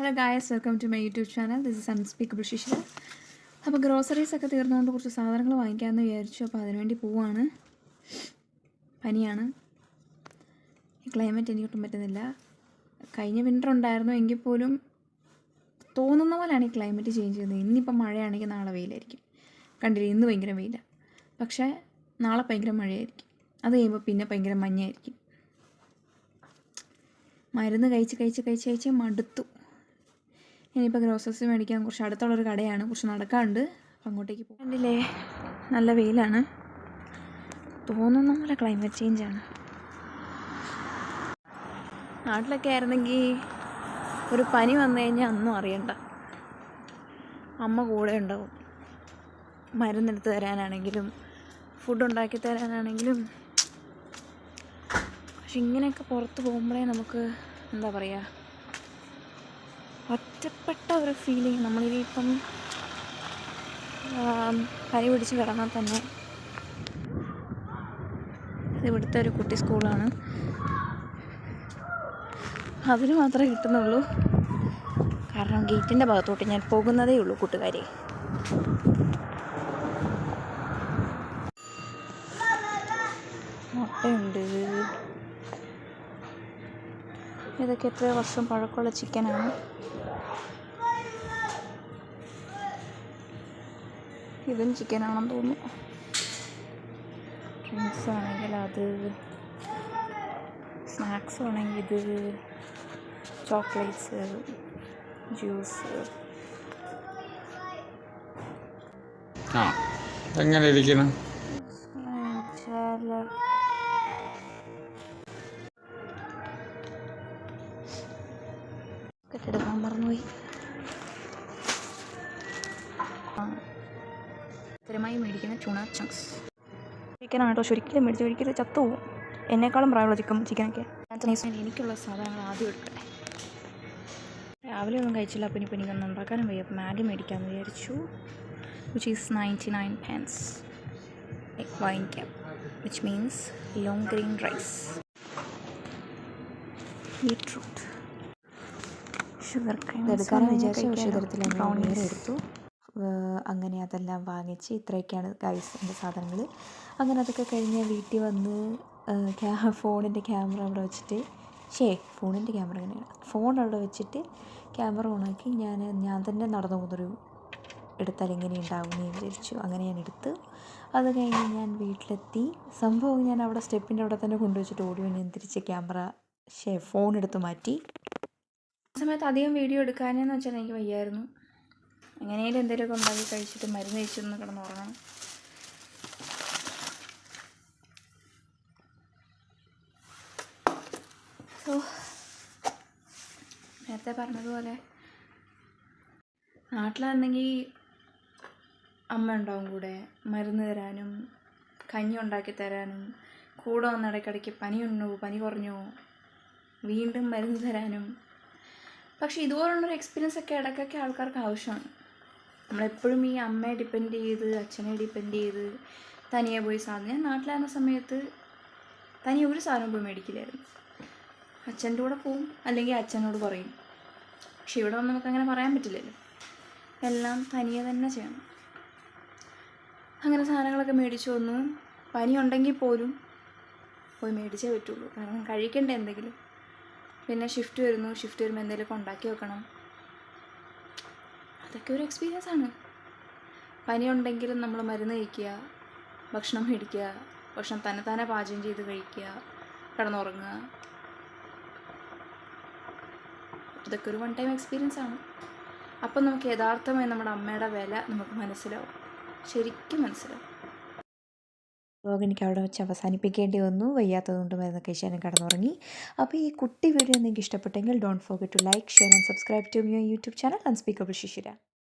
Hello guys welcome to my YouTube channel this is unspeakable Shishira അപ്പോൾ groceries ഒക്കെ തീർന്നുകൊണ്ട് കുറച്ച് സാധനങ്ങൾ വാങ്ങിക്കാമെന്ന് വിചാരിച്ചു. അപ്പോൾ അതിനുവേണ്ടി പോവാണ്. പനിയാണ്. ഈ ക്ലൈമറ്റ് എനിക്ക് ഒട്ടും പറ്റുന്നില്ല. കഴിഞ്ഞ വിന്റർ ഉണ്ടായിരുന്നു. എങ്കിൽ പോലും തോന്നുന്ന പോലെയാണ് ഈ ക്ലൈമറ്റ് ചേഞ്ച് ചെയ്യുന്നത്. ഇന്നിപ്പം മഴയാണെങ്കിൽ നാളെ വെയിലായിരിക്കും. കണ്ടില്ല? ഇന്ന് ഭയങ്കര വെയിലാണ് പക്ഷേ നാളെ ഭയങ്കര മഴയായിരിക്കും. അത് കഴിയുമ്പോൾ പിന്നെ ഭയങ്കര മഞ്ഞായിരിക്കും മരുന്ന് കഴിച്ച് കഴിച്ച് കഴിച്ച് കഴിച്ച് മടുത്തു. ഇനിയിപ്പോൾ ഗ്രോസറീസ് മേടിക്കാൻ കുറച്ച് അടുത്തുള്ളൊരു കടയാണ്. കുറച്ച് നടക്കാറുണ്ട് അപ്പം അങ്ങോട്ടേക്ക് പോകും കണ്ടില്ലേ? നല്ല വെയിലാണ്. തോന്നുന്ന പോലെ ക്ലൈമറ്റ് ചേഞ്ചാണ് നാട്ടിലൊക്കെ ആയിരുന്നെങ്കിൽ ഒരു പനി വന്നു കഴിഞ്ഞാൽ ഒന്നും അറിയണ്ട. അമ്മ കൂടെ ഉണ്ടാവും. മരുന്നെടുത്ത് തരാനാണെങ്കിലും ഫുഡ് ഉണ്ടാക്കി തരാനാണെങ്കിലും. പക്ഷെ ഇങ്ങനെയൊക്കെ പുറത്ത് പോകുമ്പോഴേ നമുക്ക് എന്താ പറയുക ഒറ്റപ്പെട്ട ഒരു ഫീലിംഗ് നമ്മളിതിപ്പം പനി പിടിച്ച് കിടന്നാൽ തന്നെ ഇവിടുത്തെ ഒരു കുട്ടി സ്കൂളാണ് അതിന് മാത്രമേ കിട്ടുന്നുള്ളൂ. കാരണം ഗേറ്റിന്റെ ഭാഗത്തോട്ട് ഞാൻ പോകുന്നതേ ഉള്ളൂ കൂട്ടുകാരെ. മുട്ടയുണ്ട് ഇതൊക്കെ എത്രയോ വർഷം പഴക്കമുള്ള ചിക്കനാണ്. ഇതും ചിക്കനാണെന്ന് തോന്നുന്നു. ഡ്രിങ്ക്സ് ആണെങ്കിൽ അത് സ്നാക്സ് ആണെങ്കിൽ ഇത് ചോക്ലേറ്റ്സ് ജ്യൂസ് ആ എങ്ങനെ ഇരിക്കണം കെട്ടെടുക്കാൻ മറന്നുപോയി. സ്ഥിരമായി മേടിക്കുന്ന ചുണ ചങ്ക്സ് ചിക്കനാണ് കേട്ടോ ഒരിക്കലും മേടിച്ച് ഒരിക്കലും ചത്തുപോകും എന്നെക്കാളും പ്രായമുള്ള ചിക്കൻ ചിക്കനൊക്കെ എനിക്കുള്ള സാധനങ്ങൾ ആദ്യം എടുക്കട്ടെ രാവിലെ ഒന്നും കഴിച്ചില്ല. അപ്പം ഇനിയിപ്പോൾ എനിക്കൊന്നും ഉണ്ടാക്കാനും വയ്യ. അപ്പം മാഗി മേടിക്കാമെന്ന് വിചാരിച്ചു. Which is ninety nine pans വാങ്ങിക്കാം which means long green rice beetroot sugar cream എടുക്കാൻ വിചാരിച്ച പക്ഷേ ഇത്തരത്തിൽ എടുത്തു. അങ്ങനെ അതെല്ലാം വാങ്ങിച്ച് ഇത്രയൊക്കെയാണ് ഗൈസ് എന്റെ സാധനങ്ങൾ അങ്ങനെ അതൊക്കെ കഴിഞ്ഞ് വീട്ടിൽ വന്ന് ഫോണിന്റെ ക്യാമറ അവിടെ വെച്ചിട്ട് ഷേ ഫോണിന്റെ ക്യാമറ എങ്ങനെയാണ് ഫോൺ അവിടെ വെച്ചിട്ട് ക്യാമറ ഓണാക്കി ഞാൻ ഞാൻ തന്നെ നടന്നു പോകുന്നൊരു എടുത്താൽ എങ്ങനെ ഉണ്ടാവും എന്ന് വിചാരിച്ചു. അങ്ങനെ ഞാൻ എടുത്ത്. അത് കഴിഞ്ഞ് ഞാൻ വീട്ടിലെത്തി. സംഭവം ഞാൻ അവിടെ സ്റ്റെപ്പിന്റെ അവിടെ തന്നെ കൊണ്ടുവച്ചിട്ട് ഓടി വന്ന് തിരിച്ച് ക്യാമറ ഷേ ഫോൺ എടുത്ത് മാറ്റി. സമയത്ത് അധികം വീഡിയോ എടുക്കാനെന്ന് വെച്ചാൽ എനിക്ക് വയ്യായിരുന്നു. എങ്ങനെയും എന്തെങ്കിലുമൊക്കെ ഉണ്ടാക്കി കഴിച്ചിട്ട് മരുന്ന് കഴിച്ചൊന്ന് കിടന്നുറങ്ങണം സോ നേരത്തെ പറഞ്ഞതുപോലെ നാട്ടിലാണെങ്കിൽ അമ്മ ഉണ്ടാവും കൂടെ. മരുന്ന് തരാനും കഞ്ഞി ഉണ്ടാക്കി തരാനും കൂടെ വന്ന് ഇടയ്ക്കിടയ്ക്ക് പനി ഉണ്ടോ പനി കുറഞ്ഞോ വീണ്ടും മരുന്ന് തരാനും. പക്ഷേ ഇതുപോലുള്ളൊരു എക്സ്പീരിയൻസ് ഒക്കെ ഇടയ്ക്കൊക്കെ ആൾക്കാർക്ക് ആവശ്യമാണ്. നമ്മളെപ്പോഴും ഈ അമ്മയെ ഡിപ്പെൻഡ് ചെയ്ത് അച്ഛനെ ഡിപ്പെൻഡ് ചെയ്ത് തനിയെ പോയി സാധനം. ഞാൻ നാട്ടിലായിരുന്ന സമയത്ത് തനിയെ ഒരു സാധനം പോയി മേടിക്കില്ലായിരുന്നു. അച്ഛന്റെ കൂടെ പോവും അല്ലെങ്കിൽ അച്ഛനോട് പറയും. പക്ഷെ ഇവിടെ വന്ന് നമുക്കങ്ങനെ പറയാൻ പറ്റില്ലല്ലോ. എല്ലാം തനിയെ തന്നെ ചെയ്യണം. അങ്ങനെ സാധനങ്ങളൊക്കെ മേടിച്ചു വന്നു. പനി ഉണ്ടെങ്കിൽ പോലും പോയി മേടിച്ചേ പറ്റുള്ളൂ. കാരണം കഴിക്കണ്ടേ എന്തെങ്കിലും. പിന്നെ ഷിഫ്റ്റ് വരുന്നു. ഷിഫ്റ്റ് വരുമ്പോൾ എന്തെങ്കിലുമൊക്കെ ഉണ്ടാക്കി വെക്കണം. അതൊക്കെ ഒരു എക്സ്പീരിയൻസ് ആണ്. പനി ഉണ്ടെങ്കിലും നമ്മൾ മരുന്ന് കഴിക്കുക ഭക്ഷണം മേടിക്കുക ഭക്ഷണം തന്നെ തന്നെ പാചകം ചെയ്ത് കഴിക്കുക കിടന്നുറങ്ങുക. ഇതൊക്കെ ഒരു വൺ ടൈം എക്സ്പീരിയൻസ് ആണ്. അപ്പം നമുക്ക് യഥാർത്ഥമായി നമ്മുടെ അമ്മയുടെ വില നമുക്ക് മനസ്സിലാവും. ശരിക്കും മനസ്സിലാവും. വ്ലോഗ് എനിക്ക് അവിടെ വെച്ച് അവസാനിപ്പിക്കേണ്ടി വന്നു. വയ്യാത്തതുകൊണ്ട് മരുന്ന് കഴിച്ചാലും കടന്നുറങ്ങി. അപ്പോൾ ഈ കുട്ടി വീഡിയോ നിങ്ങൾക്ക് ഇഷ്ടപ്പെട്ടെങ്കിൽ don't forget to like share and subscribe to your YouTube channel unspeakable Shishira